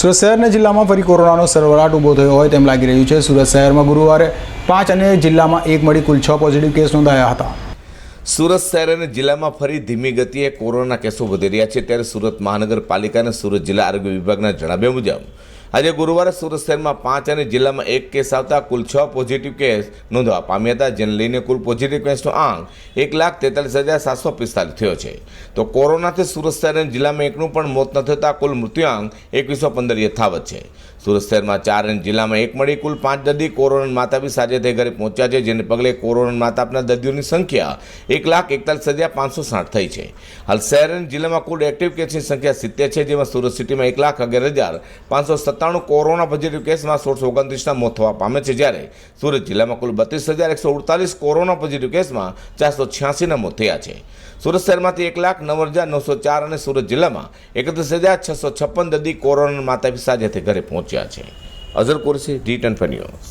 સુરત શહેરના જિલ્લામાં ફરી કોરોનાનો સરવરાટ ઊભો થયો હોય તેમ લાગી રહ્યું છે. સુરત શહેરમાં ગુરુવારે પાંચ અને જિલ્લામાં એક મળી કુલ છ પોઝિટિવ કેસ નોંધાયા હતા. સુરત શહેર અને જિલ્લામાં ફરી ધીમી ગતિએ કોરોના કેસો વધી રહ્યા છે. ત્યારે સુરત મહાનગરપાલિકા અને સુરત જિલ્લા આરોગ્ય વિભાગના જણાવ્યા મુજબ આજે ગુરુવારે સુરત શહેરમાં પાંચ અને જિલ્લામાં એક કેસ આવતા કુલ છ પોઝિટિવ કેસ નોંધવા પામ્યા હતા, જેને લઈને કુલ પોઝિટિવ કેસનો આંક એક લાખ તેતાલીસ હજાર સાતસો પિસ્તાલીસ થયો છે. તો કોરોનાથી સુરત શહેર અને જિલ્લામાં એકનું પણ મોત ન થતાં કુલ મૃત્યુઆંક એકવીસો પંદર યથાવત છે. સુરત શહેરમાં ચાર અને જિલ્લામાં એક મળી કુલ પાંચ દર્દી કોરોના માતા બી સાજા થઈ ઘરે પહોંચ્યા છે, જેને પગલે કોરોના માતા આપના દર્દીઓની સંખ્યા એક લાખ એકતાલીસ હજાર પાંચસો સાઠ થઈ છે. હાલ શહેર અને જિલ્લામાં કુલ એક્ટિવ કેસની સંખ્યા સિત્તેર છે, જેમાં સુરત સિટીમાં એક લાખ અગિયાર હજાર પાંચસો સત્તાણું કોરોના પોઝિટિવ કેસમાં સોળસો ઓગણત્રીસના મોત થવા પામે છે જ્યારે સુરત જિલ્લામાં કુલ બત્રીસ હજાર એકસો અડતાલીસ કોરોના પોઝિટિવ કેસમાં ચારસો છ્યાસીના મોત થયા છે. સુરત શહેરમાંથી એક લાખ નવ હજાર નવસો ચાર અને સુરત જિલ્લામાં એકત્રીસ હજાર છસો છપ્પન દર્દી કોરોના માતા પિતા થઈ ઘરે પહોંચ્યા છે. અઝર કુરશી, ડી ફન્યુઝ ન્યૂઝ.